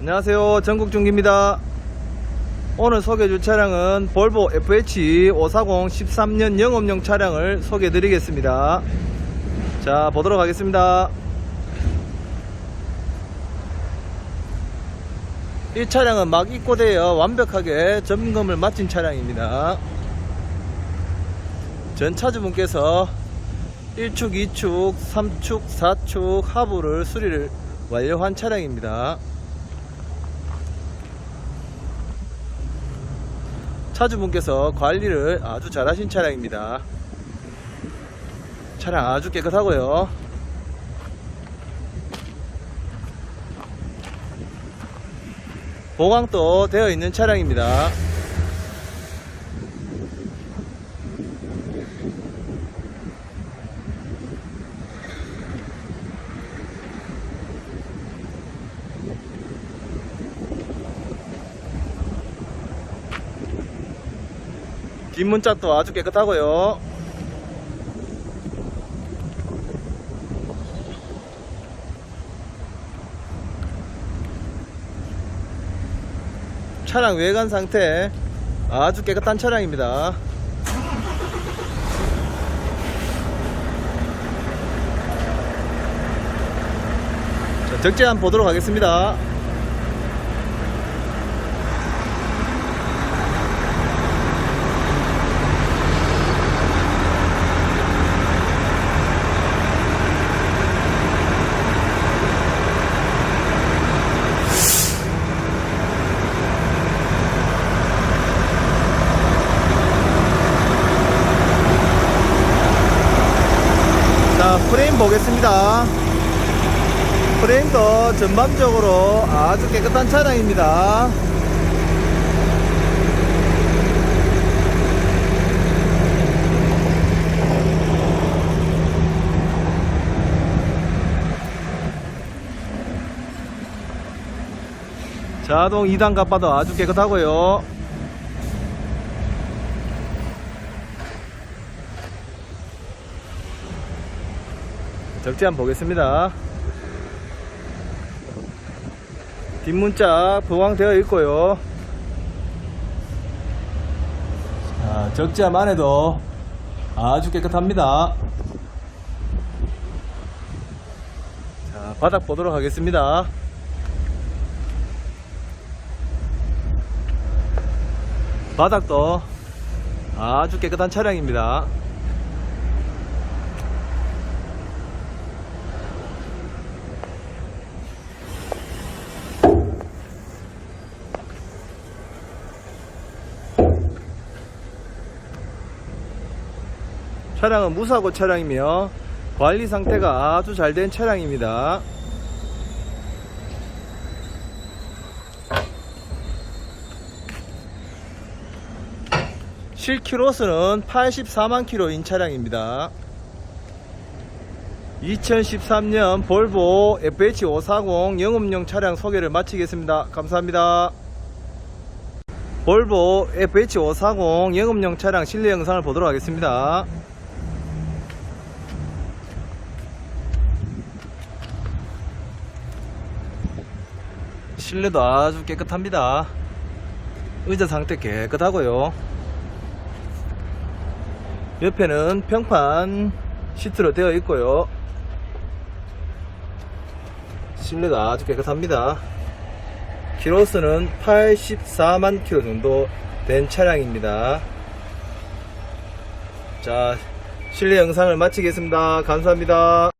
안녕하세요. 전국중기입니다. 오늘 소개해줄 차량은 볼보 FH 540 13년 영업용 차량을 소개해 드리겠습니다. 자 보도록 하겠습니다. 이 차량은 막 입고되어 완벽하게 점검을 마친 차량입니다. 전 차주분께서 1축, 2축, 3축, 4축 하부를 수리를 완료한 차량입니다. 차주분께서 관리를 아주 잘하신 차량입니다. 차량 아주 깨끗하고요. 보강도 되어 있는 차량입니다. 뒷문짝도 아주 깨끗하고요. 차량 외관 상태 아주 깨끗한 차량입니다. 자, 적재 한번 보도록 하겠습니다. 자, 프레임 보겠습니다. 프레임도 전반적으로 아주 깨끗한 차량입니다. 자동 2단 갑바도 아주 깨끗하고요. 적재 한번 보겠습니다. 뒷문짝 보강되어 있고요. 자, 적재함 안에도 아주 깨끗합니다. 자, 바닥 보도록 하겠습니다. 바닥도 아주 깨끗한 차량입니다. 차량은 무사고 차량이며 관리 상태가 아주 잘 된 차량입니다. 실키로수는 84만 킬로인 차량입니다. 2013년 볼보 FH540 영업용 차량 소개를 마치겠습니다. 감사합니다. 볼보 FH540 영업용 차량 실내 영상을 보도록 하겠습니다. 실내도 아주 깨끗합니다. 의자 상태 깨끗하고요. 옆에는 평판 시트로 되어 있고요. 실내도 아주 깨끗합니다. 키로수는 84만 킬로 정도 된 차량입니다. 자, 실내 영상을 마치겠습니다. 감사합니다.